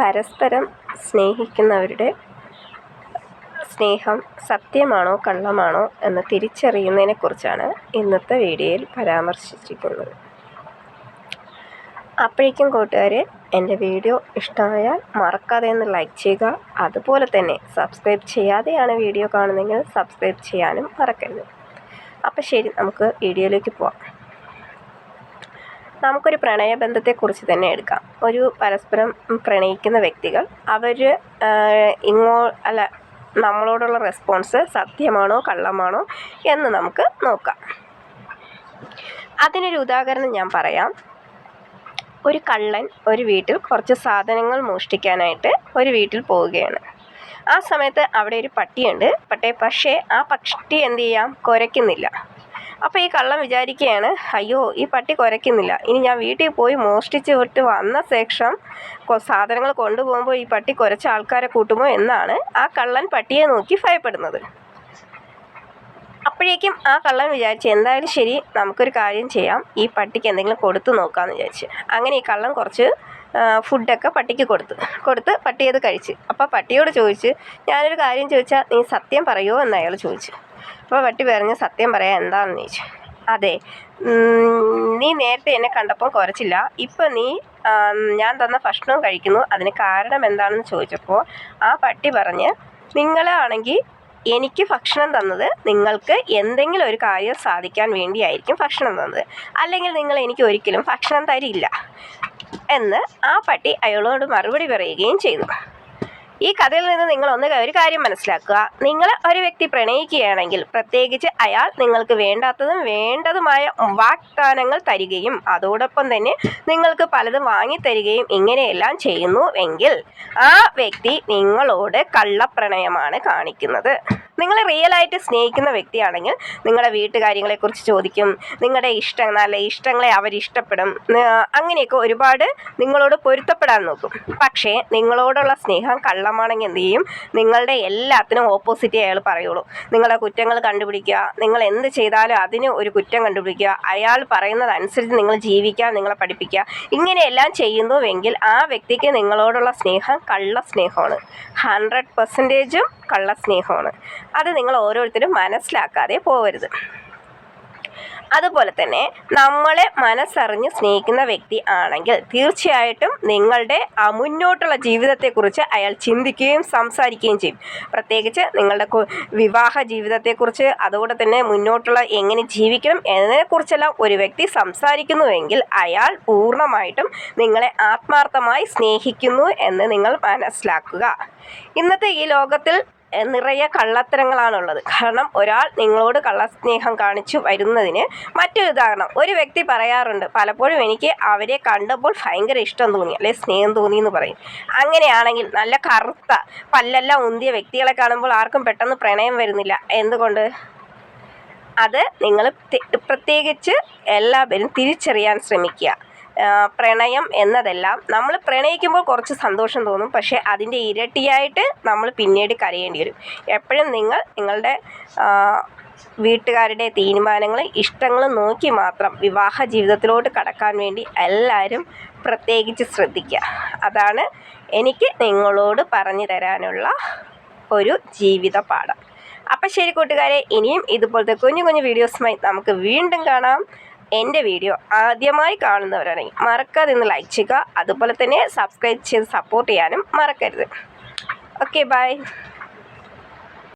പരസ്പരം സ്നേഹിക്കുന്നവരുടെ സ്നേഹം സത്യമാണോ കള്ളമാണോ എന്ന് തിരിച്ചറിയുന്നതിനെക്കുറിച്ചാണ് ഇന്നത്തെ വീഡിയോയിൽ പരാമർശിച്ചിരിക്കുന്നത്. അപ്പോഴേക്കും കൂട്ടുകാരെ എന്റെ വീഡിയോ ഇഷ്ടമായാൽ മറക്കാതെ ഒന്ന് ലൈക്ക് ചെയ്യുക. അതുപോലെ തന്നെ സബ്സ്ക്രൈബ് ചെയ്യാതെയാണ് വീഡിയോ കാണുന്നതെങ്കിൽ സബ്സ്ക്രൈബ് ചെയ്യാനും മറക്കരുത്. അപ്പോൾ ശരി നമുക്ക് വീഡിയോയിലേക്ക് പോവാം. നമുക്കൊരു പ്രണയബന്ധത്തെക്കുറിച്ച് തന്നെ എടുക്കാം. ഒരു പരസ്പരം പ്രണയിക്കുന്ന വ്യക്തികൾ അവർ ഇങ്ങോ അല്ല നമ്മളോടുള്ള റെസ്പോൺസ് സത്യമാണോ കള്ളമാണോ എന്ന് നമുക്ക് നോക്കാം. അതിനൊരു ഉദാഹരണം ഞാൻ പറയാം. ഒരു കള്ളൻ ഒരു വീട്ടിൽ കുറച്ച് സാധനങ്ങൾ മോഷ്ടിക്കാനായിട്ട് ഒരു വീട്ടിൽ പോവുകയാണ്. ആ സമയത്ത് അവിടെ ഒരു പട്ടിയുണ്ട്. പട്ടേ പക്ഷേ ആ പക്ഷി എന്ത് ചെയ്യാം? കുരയ്ക്കുന്നില്ല. അപ്പോൾ ഈ കള്ളം വിചാരിക്കുകയാണ് അയ്യോ ഈ പട്ടി കുരയ്ക്കുന്നില്ല. ഇനി ഞാൻ വീട്ടിൽ പോയി മോഷ്ടിച്ച് വിട്ട് വന്ന ശേഷം സാധനങ്ങൾ കൊണ്ടുപോകുമ്പോൾ ഈ പട്ടി കുരച്ച ആൾക്കാരെ കൂട്ടുമോ എന്നാണ് ആ കള്ളൻ പട്ടിയെ നോക്കി ഭയപ്പെടുന്നത്. അപ്പോഴേക്കും ആ കള്ളൻ വിചാരിച്ചു എന്തായാലും ശരി നമുക്കൊരു കാര്യം ചെയ്യാം. ഈ പട്ടിക്ക് എന്തെങ്കിലും കൊടുത്തു നോക്കാമെന്ന് വിചാരിച്ച്. അങ്ങനെ ഈ കള്ളൻ കുറച്ച് ഫുഡൊക്കെ പട്ടിക്ക് കൊടുത്തു. കൊടുത്ത് പട്ടി അത് കഴിച്ച്. അപ്പോൾ പട്ടിയോട് ചോദിച്ച് ഞാനൊരു കാര്യം ചോദിച്ചാൽ നീ സത്യം പറയുമോ എന്ന് അയാൾ ചോദിച്ചു. അപ്പോൾ വട്ടി പറഞ്ഞ് സത്യം പറയാൻ എന്താണെന്ന് ചോദിച്ചു. അതെ നീ നേരത്തെ എന്നെ കണ്ടപ്പം കുറച്ചില്ല ഇപ്പം നീ ഞാൻ തന്ന ഭക്ഷണവും കഴിക്കുന്നു. അതിന് കാരണം എന്താണെന്ന് ചോദിച്ചപ്പോൾ ആ പട്ടി പറഞ്ഞ് നിങ്ങളാണെങ്കിൽ എനിക്ക് ഭക്ഷണം തന്നത് നിങ്ങൾക്ക് എന്തെങ്കിലും ഒരു കാര്യം സാധിക്കാൻ വേണ്ടിയായിരിക്കും ഭക്ഷണം തന്നത്. അല്ലെങ്കിൽ നിങ്ങൾ എനിക്ക് ഒരിക്കലും ഭക്ഷണം തരില്ല. എന്ന് ആ പട്ടി അയാളോട് മറുപടി പറയുകയും ചെയ്തു. ഈ കഥയിൽ നിന്ന് നിങ്ങൾ ഒന്ന് ഒരു കാര്യം മനസ്സിലാക്കുക. നിങ്ങൾ ഒരു വ്യക്തി പ്രണയിക്കുകയാണെങ്കിൽ പ്രത്യേകിച്ച് അയാൾ നിങ്ങൾക്ക് വേണ്ടാത്തതും വേണ്ടതുമായ വാഗ്ദാനങ്ങൾ തരികയും അതോടൊപ്പം തന്നെ നിങ്ങൾക്ക് പലതും വാങ്ങിത്തരികയും ഇങ്ങനെയെല്ലാം ചെയ്യുന്നു എങ്കിൽ ആ വ്യക്തി നിങ്ങളോട് കള്ളപ്രണയമാണ് കാണിക്കുന്നത്. നിങ്ങൾ റിയലായിട്ട് സ്നേഹിക്കുന്ന വ്യക്തിയാണെങ്കിൽ നിങ്ങളുടെ വീട്ടുകാര്യങ്ങളെക്കുറിച്ച് ചോദിക്കും നിങ്ങളുടെ ഇഷ്ടം നല്ല ഇഷ്ടങ്ങളെ അവരിഷ്ടപ്പെടും അങ്ങനെയൊക്കെ ഒരുപാട് നിങ്ങളോട് പൊരുത്തപ്പെടാൻ നോക്കും. പക്ഷേ നിങ്ങളോടുള്ള സ്നേഹം കള്ളമാണെങ്കിൽ എന്ത് ചെയ്യും? നിങ്ങളുടെ എല്ലാത്തിനും ഓപ്പോസിറ്റ് അയാൾ പറയുള്ളൂ. നിങ്ങളെ കുറ്റങ്ങൾ കണ്ടുപിടിക്കുക. നിങ്ങൾ എന്ത് ചെയ്താലും അതിന് ഒരു കുറ്റം കണ്ടുപിടിക്കുക. അയാൾ പറയുന്നതനുസരിച്ച് നിങ്ങൾ ജീവിക്കുക നിങ്ങളെ പഠിപ്പിക്കുക. ഇങ്ങനെയെല്ലാം ചെയ്യുന്നുവെങ്കിൽ ആ വ്യക്തിക്ക് നിങ്ങളോടുള്ള സ്നേഹം കള്ള സ്നേഹമാണ്. ഹൺഡ്രഡ് പെർസെന്റേജും കള്ള സ്നേഹമാണ്. അത് നിങ്ങൾ ഓരോരുത്തരും മനസ്സിലാക്കാതെ പോകരുത് അതുപോലെ തന്നെ നമ്മളെ മനസ്സറിഞ്ഞ് സ്നേഹിക്കുന്ന വ്യക്തി ആണെങ്കിൽ തീർച്ചയായിട്ടും നിങ്ങളുടെ മുന്നോട്ടുള്ള ജീവിതത്തെക്കുറിച്ച് അയാൾ ചിന്തിക്കുകയും സംസാരിക്കുകയും ചെയ്യും. പ്രത്യേകിച്ച് നിങ്ങളുടെ വിവാഹ ജീവിതത്തെക്കുറിച്ച് അതുകൂടെ തന്നെ മുന്നോട്ടുള്ള എങ്ങനെ ജീവിക്കണം എന്നതിനെക്കുറിച്ചെല്ലാം ഒരു വ്യക്തി സംസാരിക്കുന്നുവെങ്കിൽ അയാൾ പൂർണമായിട്ടും നിങ്ങളെ ആത്മാർത്ഥമായി സ്നേഹിക്കുന്നു എന്ന് നിങ്ങൾ മനസ്സിലാക്കുക. ഇന്നത്തെ ഈ ലോകത്തിൽ നിറയെ കള്ളത്തരങ്ങളാണുള്ളത്. കാരണം ഒരാൾ നിങ്ങളോട് കള്ളസ്നേഹം കാണിച്ചു വരുന്നതിന് മറ്റൊരു ഉദാഹരണം. ഒരു വ്യക്തി പറയാറുണ്ട് പലപ്പോഴും എനിക്ക് അവരെ കണ്ടപ്പോൾ ഭയങ്കര ഇഷ്ടം തോന്നി അല്ലെ സ്നേഹം തോന്നി എന്ന് പറയും. അങ്ങനെയാണെങ്കിൽ നല്ല കറുത്ത പല്ലെല്ലാം ഉന്തിയ വ്യക്തികളെ കാണുമ്പോൾ ആർക്കും പെട്ടെന്ന് പ്രണയം വരുന്നില്ല. എന്തുകൊണ്ട്? അത് നിങ്ങൾ പ്രത്യേകിച്ച് എല്ലാവരും തിരിച്ചറിയാൻ ശ്രമിക്കുക. പ്രണയം എന്നതെല്ലാം നമ്മൾ പ്രണയിക്കുമ്പോൾ കുറച്ച് സന്തോഷം തോന്നും. പക്ഷേ അതിന്റെ ഇരട്ടിയായിട്ട് നമ്മൾ പിന്നീട് കരയേണ്ടി വരും. എപ്പോഴും നിങ്ങൾ നിങ്ങളുടെ വീട്ടുകാരുടെ തീരുമാനങ്ങൾ ഇഷ്ടങ്ങൾ നോക്കി മാത്രം വിവാഹ ജീവിതത്തിലോട്ട് കടക്കാൻ വേണ്ടി എല്ലാവരും പ്രത്യേകിച്ച് ശ്രദ്ധിക്കുക. അതാണ് എനിക്ക് നിങ്ങളോട് പറഞ്ഞു തരാനുള്ള ഒരു ജീവിത പാഠം. അപ്പം ശരി കൂട്ടുകാരെ ഇനിയും ഇതുപോലത്തെ കുഞ്ഞു കുഞ്ഞു വീഡിയോസുമായി നമുക്ക് വീണ്ടും കാണാം. എന്റെ വീഡിയോ ആദ്യമായി കാണുന്നവരാണെങ്കിൽ മറക്കാതെ ഒന്ന് ലൈക്ക് ചെയ്യുക. അതുപോലെ തന്നെ സബ്സ്ക്രൈബ് ചെയ്ത് സപ്പോർട്ട് ചെയ്യാനും മറക്കരുത്. Okay bye